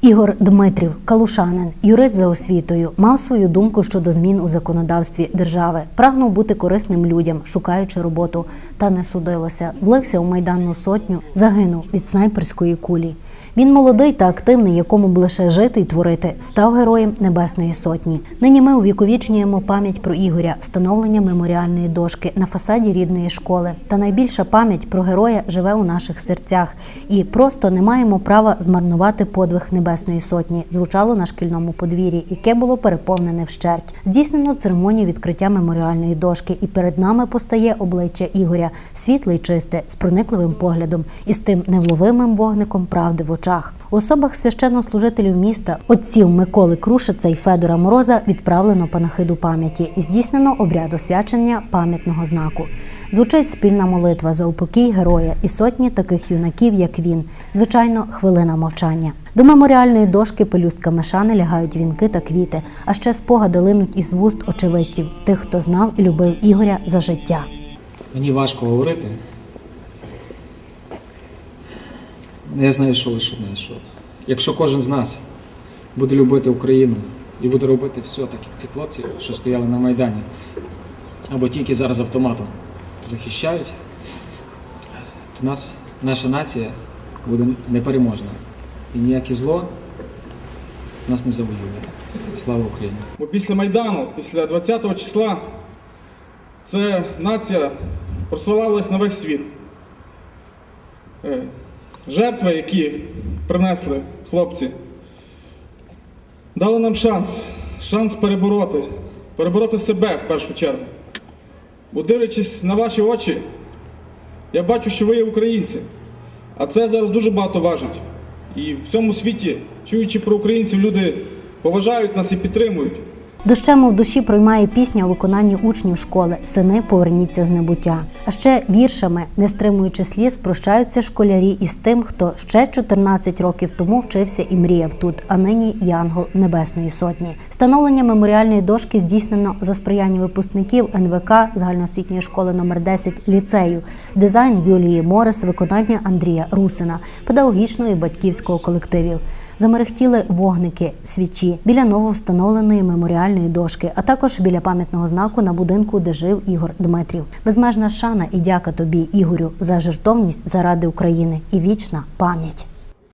Ігор Дмитрів, калушанин, юрист за освітою, мав свою думку щодо змін у законодавстві держави. Прагнув бути корисним людям, шукаючи роботу, та не судилося. Влився у майданну сотню, загинув від снайперської кулі. Він молодий та активний, якому б лише жити й творити, став героєм Небесної Сотні. Нині ми увіковічнюємо пам'ять про Ігоря, встановлення меморіальної дошки на фасаді рідної школи. Та найбільша пам'ять про героя живе у наших серцях, і просто не маємо права змарнувати подвиг Небесної Сотні. Звучало на шкільному подвір'ї, яке було переповнене вщерть. Здійснено церемонію відкриття меморіальної дошки, і перед нами постає обличчя Ігоря, світле й чисте, з проникливим поглядом і з тим невловимим вогником правди в очах. У особах священнослужителів міста, отців Миколи Крушица і Федора Мороза відправлено панахиду пам'яті здійснено обряд освячення пам'ятного знаку. Звучить спільна молитва за упокій героя і сотні таких юнаків, як він. Звичайно, хвилина мовчання. До меморіальної дошки пелюстками шани лягають вінки та квіти, а ще спогади линуть із вуст очевидців, тих, хто знав і любив Ігоря за життя. Мені важко говорити. Я знаю, що лише одне, що якщо кожен з нас буде любити Україну і буде робити все так, як ці хлопці, що стояли на Майдані, або тільки зараз автоматом захищають, то нас, наша нація буде непереможна. І ніяке зло нас не завоює. Слава Україні! Бо після Майдану, після 20-го числа, ця нація прославилась на весь світ. Жертви, які принесли хлопці, дали нам шанс, шанс перебороти, перебороти себе в першу чергу. Бо дивлячись на ваші очі, я бачу, що ви є українці. А це зараз дуже багато важить. І в цьому світі, чуючи про українців, люди поважають нас і підтримують. Дощем в душі проймає пісня у виконанні учнів школи Сини, поверніться з небуття. А ще віршами, не стримуючи сліз, прощаються школярі із тим, хто ще 14 років тому вчився і мріяв тут, а нині Янгол Небесної Сотні. Встановлення меморіальної дошки здійснено за сприяння випускників НВК загальноосвітньої школи номер 10 ліцею, дизайн Юлії Морес, виконання Андрія Русина, педагогічного батьківського колективів. Замерехтіли вогники, свічі біля нововстановленої меморіальної дошки, а також біля пам'ятного знаку на будинку, де жив Ігор Дмитрів. Безмежна шана і дяка тобі, Ігорю, за жертовність заради України і вічна пам'ять.